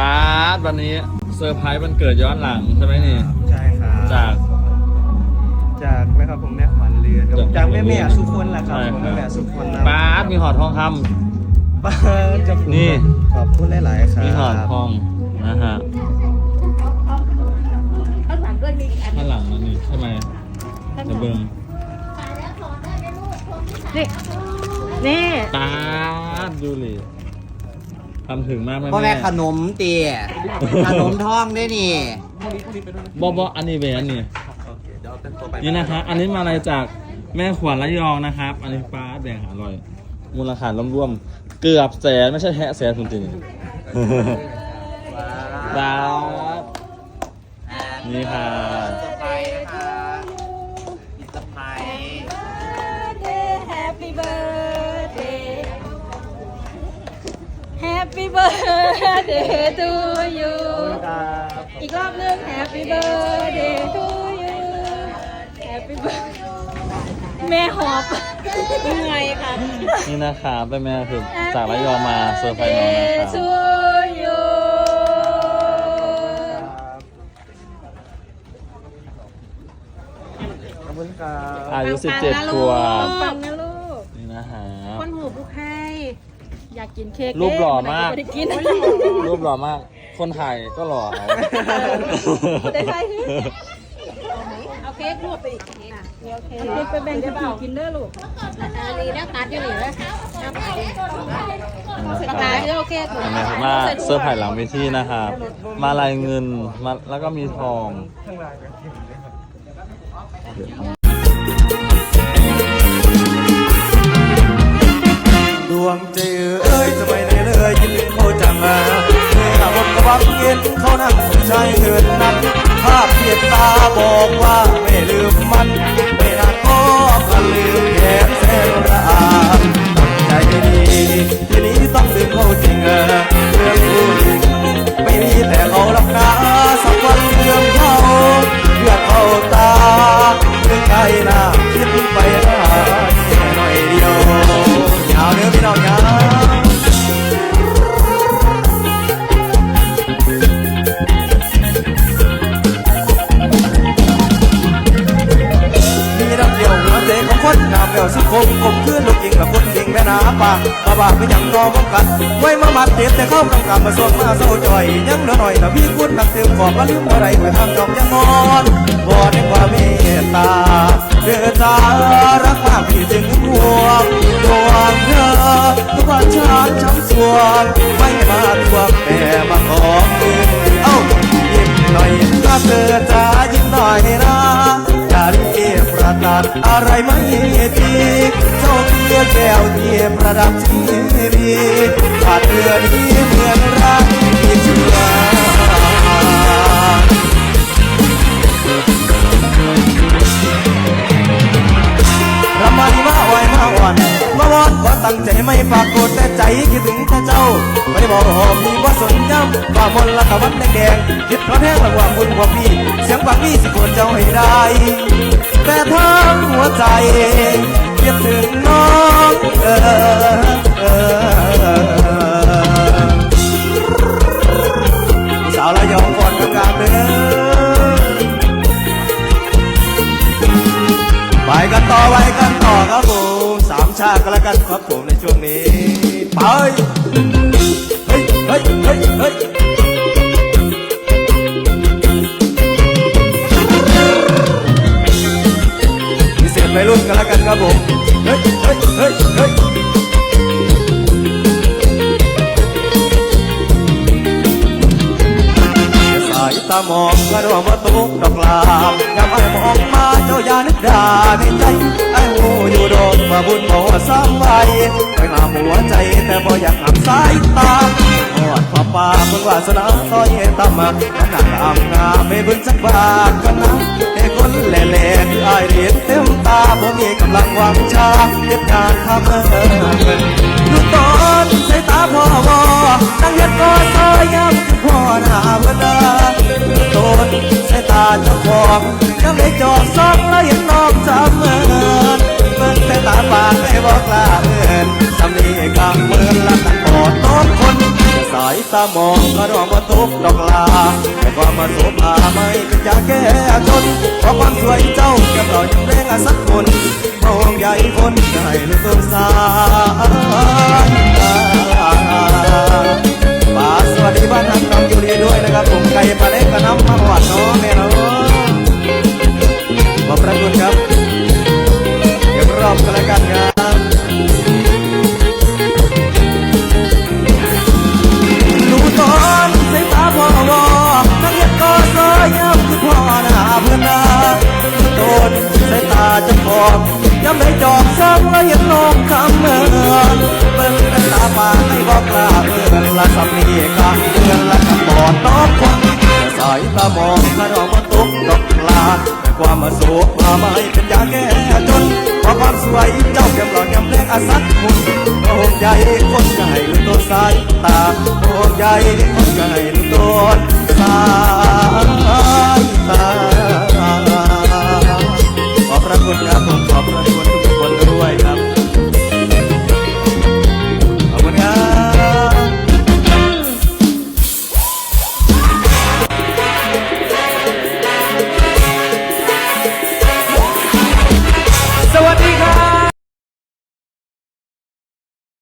ป้าดวันนี้เซอร์ไพรส์วันเกิดย้อนหลังใช่ไหมนี่ ใช่ครับจาก จากแม่ครับผมแม่ขวัญเรือนครับจากจากแม่แม่สุคนแหละครับใช่ผมครับแม่แม่สุคนนะป้าดมีหอดทองคำ ป้าดจะนี่ ขอบคุณหลายๆครับมีหอดทองนะฮะข้างหลังด้วยมีอีกอันข้างหลังนั่นนี่ใช่ไหมเดี๋ยวเบิ้งนี่นี่ป้าดดูเลย ทำถึงมากไหมพ่อแม่แม่ขนมเตี๋ยขนมท้องด้วยนี่บอบออันนี้เบอันนี้โอเคเดี๋ยวเอาเป็นตัวไปนี่นะคะอันนี้มาอะไรจากแม่ขวัญระยองนะครับ อันนี้ป้าแบ่งหาอร่อย มูลค่ารวมๆเกือบแสนไม่ใช่แฮะแสนคุณจริงๆดาวนี่ค่ะส Happy birthday to you อีกรอบหนึง Happy birthday to you Happy birthday แม่หอบเหนื่อยค่ะ นี่นะคะเป็นแม่คือจากระยองมาเซอร์ไพรส์น้องนะ Birthday คะ to you ขอบคุณครับอายุปังๆ17นะขลูวกบปังนะลูกนี่นะฮะคนหูลูกให้ อยากกินเค้กรูปหล่อมากเด้ไได้กิน รูปหล่อมาก คนถ่ายก็หล่อเอาได้ใช่เอาเค้กรวบไปอีกเค้กอะโอเคเอาเค้กไปแบ่งกันผีกินเด้อลูกดีนะตัดอยู่นี่เลยปากกาเด้อโอเคถูกเห็นไหมครับว่าเสื้อร์ไผ่หลังเวทีนะครับ มาลายเงินมาแล้วก็มีทอง วังเย็นเขานั่งใจเกินนั้น ภาพเพียบตาบอกว่าไม่ลืมมัน ไม่นานก็ลืมแขนแสนระอามใจดีที่ คนงามแววสุขมกลมคืนลูกยิงและคนยิงแม่นาป่าตาบาเป็นอย่างรอมกัน ไว้มามัดเจ็บแต่เข้ากำกับมาสวนมาเศร้าจ่อย ยังเหลือหน่อยแต่พี่คุณนักเติมขอบมาลืมอะไรไปทางจอมยังงอนวอนในความเมตตาเดือดารักมากพี่จึงห่วงห่วงเธอทุกวันชาติช้ำสวงไม่มาทวงแต่มาขอเอ้ายิ้มหน่อยถ้าเธอจะยิ้มหน่อยนะารีบประกาศอะไรไม่ดีเจ้าเพื่อแก้วเทียประดับชีวีขาดเรือนี้ ตั้งใจไม่ปรากฏแต่ใจคิดถึงแต่เจ้าไม่บอกหอมมีว่าสนย้ำว่ามนละกะวันแดงคิดเพราะแห้งระหว่างคุณกว่าพี่ เสียงปากพี่สิกดเจ้าให้ได้ แต่ทั้งหัวใจคิดถึงน้องเออเออ ชาติกันแล้วกันครับผมในช่วงนี้ ไป เฮ้ย เฮ้ย เฮ้ยเฮ้ย สายตามองกระโดดมาตุกดอกลามยามไอ้มองมาเจ้าอย่านึกด่าในใจไอ้หูอยู่โดนมาบุญบ่สร้างไว้ไปหาหัวใจแต่บ่อยากหักสายตาหอดป่าป่าเพิ่งวาสนาต่อยตามมาขนาดอำงามไม่บึนสักบาทกันนะให้คนแหล่ๆคือไอ้เรียนเต็มตาบ่มีกำลังวางชาเก็บงานทำเงินดูตอนสายตาพ่อวอนั่งเฮ็ดก็ซอยย้ำคือพ่อ หน้าเวลาโดนสายตาเจ้าของยังได้จอดซอกแล้วยังน้องจำเมินเบิ่งแต่ตาปากไม่บอกลาเอินสำนีกำเมินละกันกอดน้องคนสายตามองก็รองว่าทุกดอกลาแต่ความมาโสภาไม่เป็นยาแก้จนเพราะความสวยเจ้าแก้มเรายังแรงอาสักคนมองใหญ่คนให้ลูกต้นสาย ย้ำได้จอบซ้ำแล้วยังลงคำเมือนเบิ่งสายตาปากให้บอกลาเพื่อนละสำนีกะเพื่อนละคำบอดน้องคนสายตามองกระดองมาตกดอกลาแต่ความมาสูบมาไม่เป็นยาแก้จนเพราะความสวยเจ้าแก้มหล่อนยำแรงอาสักมุนโอ้ใหญ่คนใหญ่ลูกต้นสายตาโอ้ใหญ่คนใหญ่ลูกต้นสาย